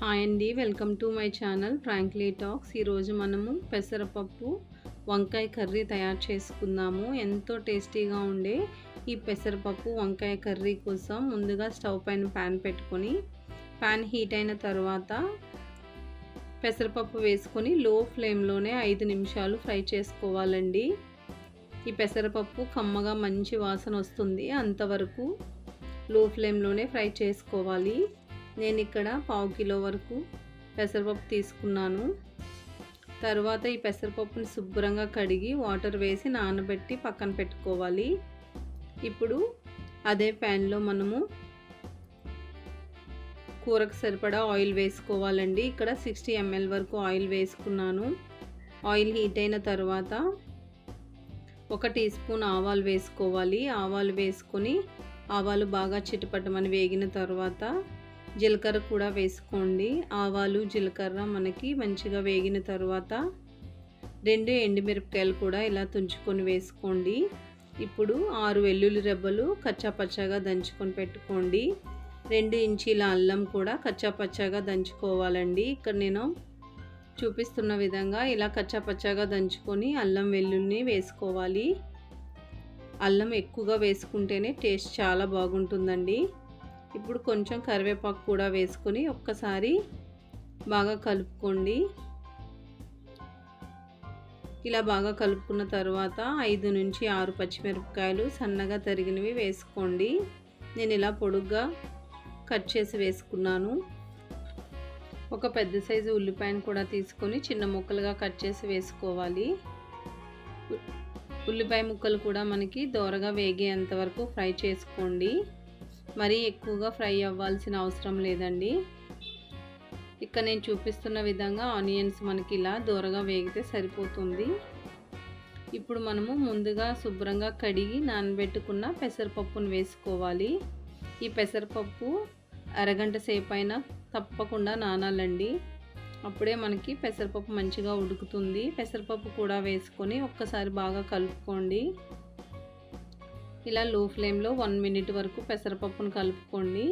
Hi అండి welcome to my channel frankly talks ఈరోజు మనము పెసరపప్పు వంకాయ కర్రీ తయారు చేసుకుందాము. ఎంతో టేస్టీగా ఉండే ఈ పెసరపప్పు వంకాయ కర్రీ కోసం ముందుగా స్టవ్ పైన ప్యాన్ పెట్టుకొని ప్యాన్ హీట్ అయిన తర్వాత పెసరపప్పు వేసుకొని లో ఫ్లేమ్లోనే ఐదు నిమిషాలు ఫ్రై చేసుకోవాలండి. ఈ పెసరపప్పు కమ్మగా మంచి వాసన వస్తుంది. అంతవరకు లో ఫ్లేమ్లోనే ఫ్రై చేసుకోవాలి. నేను ఇక్కడ పావు కిలో వరకు పెసరపప్పు తీసుకున్నాను. తర్వాత ఈ పెసరపప్పుని శుభ్రంగా కడిగి వాటర్ వేసి నానబెట్టి పక్కన పెట్టుకోవాలి. ఇప్పుడు అదే ప్యాన్లో మనము కూరకు సరిపడా ఆయిల్ వేసుకోవాలండి. ఇక్కడ సిక్స్టీ ఎంఎల్ వరకు ఆయిల్ వేసుకున్నాను. ఆయిల్ హీట్ అయిన తర్వాత ఒక టీ స్పూన్ ఆవాలు వేసుకోవాలి. ఆవాలు వేసుకొని ఆవాలు బాగా చిటపటమని వేగిన తర్వాత జీలకర్ర కూడా వేసుకోండి. ఆవాలు జీలకర్ర మనకి మంచిగా వేగిన తర్వాత రెండు ఎండుమిరపకాయలు కూడా ఇలా తుంచుకొని వేసుకోండి. ఇప్పుడు ఆరు వెల్లుల్లి రెబ్బలు కచ్చాపచ్చాగా దంచుకొని పెట్టుకోండి. రెండు ఇంచీల అల్లం కూడా కచ్చాపచ్చాగా దంచుకోవాలండి. ఇక్కడ నేను చూపిస్తున్న విధంగా ఇలా కచ్చాపచ్చాగా దంచుకొని అల్లం వెల్లుల్ని వేసుకోవాలి. అల్లం ఎక్కువగా వేసుకుంటేనే టేస్ట్ చాలా బాగుంటుందండి. ఇప్పుడు కొంచెం కరివేపాకు కూడా వేసుకొని ఒక్కసారి బాగా కలుపుకోండి. ఇలా బాగా కలుపుకున్న తర్వాత ఐదు నుంచి ఆరు పచ్చిమిరపకాయలు సన్నగా తరిగినవి వేసుకోండి. నేను ఇలా పొడుగ్గా కట్ చేసి వేసుకున్నాను. ఒక పెద్ద సైజు ఉల్లిపాయను కూడా తీసుకొని చిన్న ముక్కలుగా కట్ చేసి వేసుకోవాలి. ఉల్లిపాయ ముక్కలు కూడా మనకి దోరగా వేగేంత వరకు ఫ్రై చేసుకోండి. మరీ ఎక్కువగా ఫ్రై అవ్వాల్సిన అవసరం లేదండి. ఇక్కడ నేను చూపిస్తున్న విధంగా ఆనియన్స్ మనకి ఇలా దూరగా వేగితే సరిపోతుంది. ఇప్పుడు మనము ముందుగా శుభ్రంగా కడిగి నానబెట్టుకున్న పెసరపప్పును వేసుకోవాలి. ఈ పెసరపప్పు అరగంట సేపు అయినా తప్పకుండా నానాలండి. అప్పుడే మనకి పెసరపప్పు మంచిగా ఉడుకుతుంది. పెసరపప్పు కూడా వేసుకొని ఒక్కసారి బాగా కలుపుకోండి. ఇలా లో ఫ్లేమ్లో వన్ మినిట్ వరకు పెసరపప్పును కలుపుకోండి.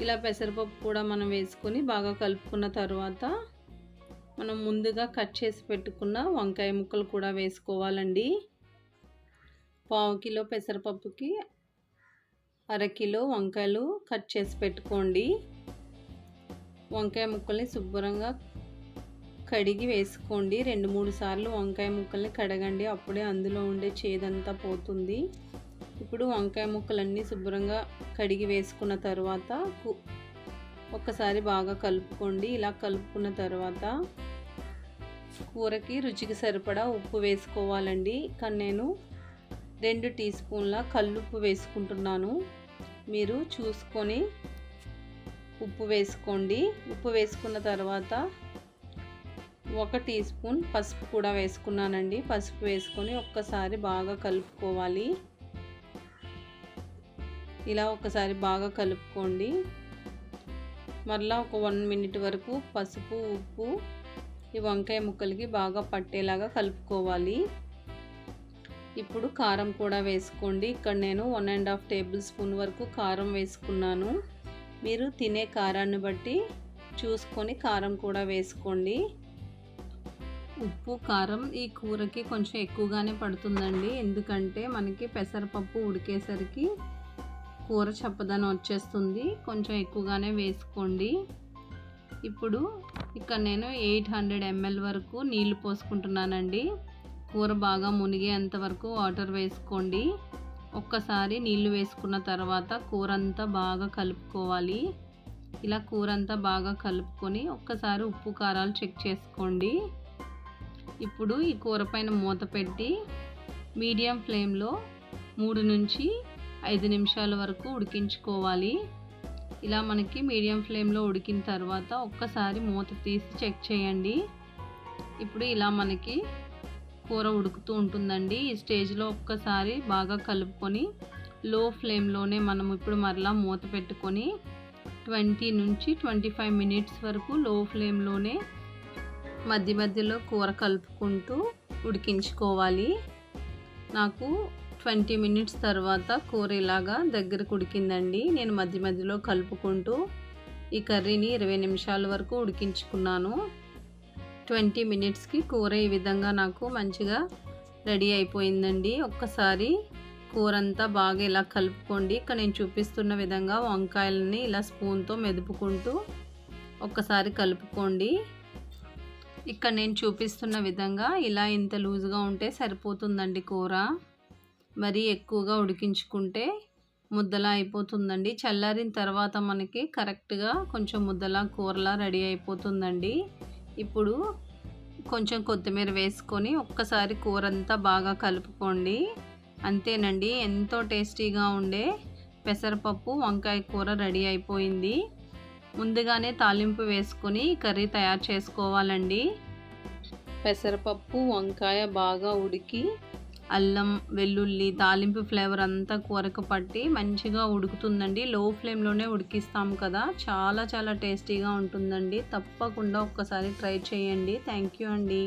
ఇలా పెసరపప్పు కూడా మనం వేసుకొని బాగా కలుపుకున్న తర్వాత మనం ముందుగా కట్ చేసి పెట్టుకున్న వంకాయ ముక్కలు కూడా వేసుకోవాలండి. పావు కిలో పెసరపప్పుకి అరకిలో వంకాయలు కట్ చేసి పెట్టుకోండి. వంకాయ ముక్కల్ని శుభ్రంగా కడిగి వేసుకోండి. రెండు మూడు సార్లు వంకాయ ముక్కల్ని కడగండి. అప్పుడే అందులో ఉండే చేదంతా పోతుంది. ఇప్పుడు వంకాయ ముక్కలన్నీ శుభ్రంగా కడిగి వేసుకున్న తర్వాత ఒక్కసారి బాగా కలుపుకోండి. ఇలా కలుపుకున్న తర్వాత కూరకి రుచికి సరిపడా ఉప్పు వేసుకోవాలండి. కానీ నేను రెండు టీ స్పూన్ల కల్లుప్పు వేసుకుంటున్నాను. మీరు చూసుకొని ఉప్పు వేసుకోండి. ఉప్పు వేసుకున్న తర్వాత ఒక టీ స్పూన్ పసుపు కూడా వేసుకున్నానండి. పసుపు వేసుకొని ఒక్కసారి బాగా కలుపుకోవాలి. ఇలా ఒకసారి బాగా కలుపుకోండి. మరలా ఒక వన్ మినిట్ వరకు పసుపు ఉప్పు ఈ వంకాయ ముక్కలకి బాగా పట్టేలాగా కలుపుకోవాలి. ఇప్పుడు కారం కూడా వేసుకోండి. ఇక్కడ నేను one and half tablespoon వరకు కారం వేసుకున్నాను. మీరు తినే కారాన్ని బట్టి చూసుకొని కారం కూడా వేసుకోండి. ఉప్పు కారం ఈ కూరకి కొంచెం ఎక్కువగానే పడుతుందండి. ఎందుకంటే మనకి పెసరపప్పు ఉడికేసరికి కూర చప్పదనం వచ్చేస్తుంది. కొంచెం ఎక్కువగానే వేసుకోండి. ఇప్పుడు ఇక్కడ నేను ఎయిట్ హండ్రెడ్ ఎంఎల్ వరకు నీళ్ళు పోసుకుంటున్నానండి. కూర బాగా మునిగేంత వరకు వాటర్ వేసుకోండి. ఒక్కసారి నీళ్ళు వేసుకున్న తర్వాత కూర అంతా బాగా కలుపుకోవాలి. ఇలా కూర అంతా బాగా కలుపుకొని ఒక్కసారి ఉప్పు కారాలు చెక్ చేసుకోండి. ఇప్పుడు ఈ కూర పైన మూత పెట్టి మీడియం ఫ్లేమ్లో మూడు నుంచి ఐదు నిమిషాల వరకు ఉడికించుకోవాలి. ఇలా మనకి మీడియం ఫ్లేమ్లో ఉడికిన తర్వాత ఒక్కసారి మూత తీసి చెక్ చేయండి. ఇప్పుడు ఇలా మనకి కూర ఉడుకుతూ ఉంటుందండి. ఈ స్టేజ్లో ఒక్కసారి బాగా కలుపుకొని లో ఫ్లేమ్లోనే మనం ఇప్పుడు మరలా మూత పెట్టుకొని ట్వంటీ నుంచి ట్వంటీ ఫైవ్ మినిట్స్ వరకు లో ఫ్లేమ్లోనే మధ్య మధ్యలో కూర కలుపుకుంటూ ఉడికించుకోవాలి. నాకు ట్వంటీ మినిట్స్ తర్వాత కూర ఇలాగా దగ్గరకు ఉడికిందండి. నేను మధ్య మధ్యలో కలుపుకుంటూ ఈ కర్రీని ఇరవై నిమిషాల వరకు ఉడికించుకున్నాను. ట్వంటీ మినిట్స్కి కూర ఈ విధంగా నాకు మంచిగా రెడీ అయిపోయిందండి. ఒక్కసారి కూర అంతా బాగా ఇలా కలుపుకోండి. ఇక్కడ నేను చూపిస్తున్న విధంగా వంకాయలని ఇలా స్పూన్తో మెదుపుకుంటూ ఒక్కసారి కలుపుకోండి. ఇక్కడ నేను చూపిస్తున్న విధంగా ఇలా ఇంత లూజ్గా ఉంటే సరిపోతుందండి కూర. మరీ ఎక్కువగా ఉడికించుకుంటే ముద్దలా అయిపోతుందండి. చల్లారిన తర్వాత మనకి కరెక్ట్గా కొంచెం ముద్దలా కూరలా రెడీ అయిపోతుందండి. ఇప్పుడు కొంచెం కొత్తిమీర వేసుకొని ఒక్కసారి కూర అంతా బాగా కలుపుకోండి. అంతేనండి ఎంతో టేస్టీగా ఉండే పెసరపప్పు వంకాయ కూర రెడీ అయిపోయింది. ముందుగానే తాలింపు వేసుకుని కర్రీ తయారు చేసుకోవాలండి. పెసరపప్పు వంకాయ బాగా ఉడికి అల్లం వెల్లుల్లి తాలింపు ఫ్లేవర్ అంతా కూరకు పట్టి మంచిగా ఉడుకుతుందండి. లో ఫ్లేమ్లోనే ఉడికిస్తాం కదా. చాలా చాలా టేస్టీగా ఉంటుందండి. తప్పకుండా ఒక్కసారి ట్రై చేయండి. థ్యాంక్ యూ అండి.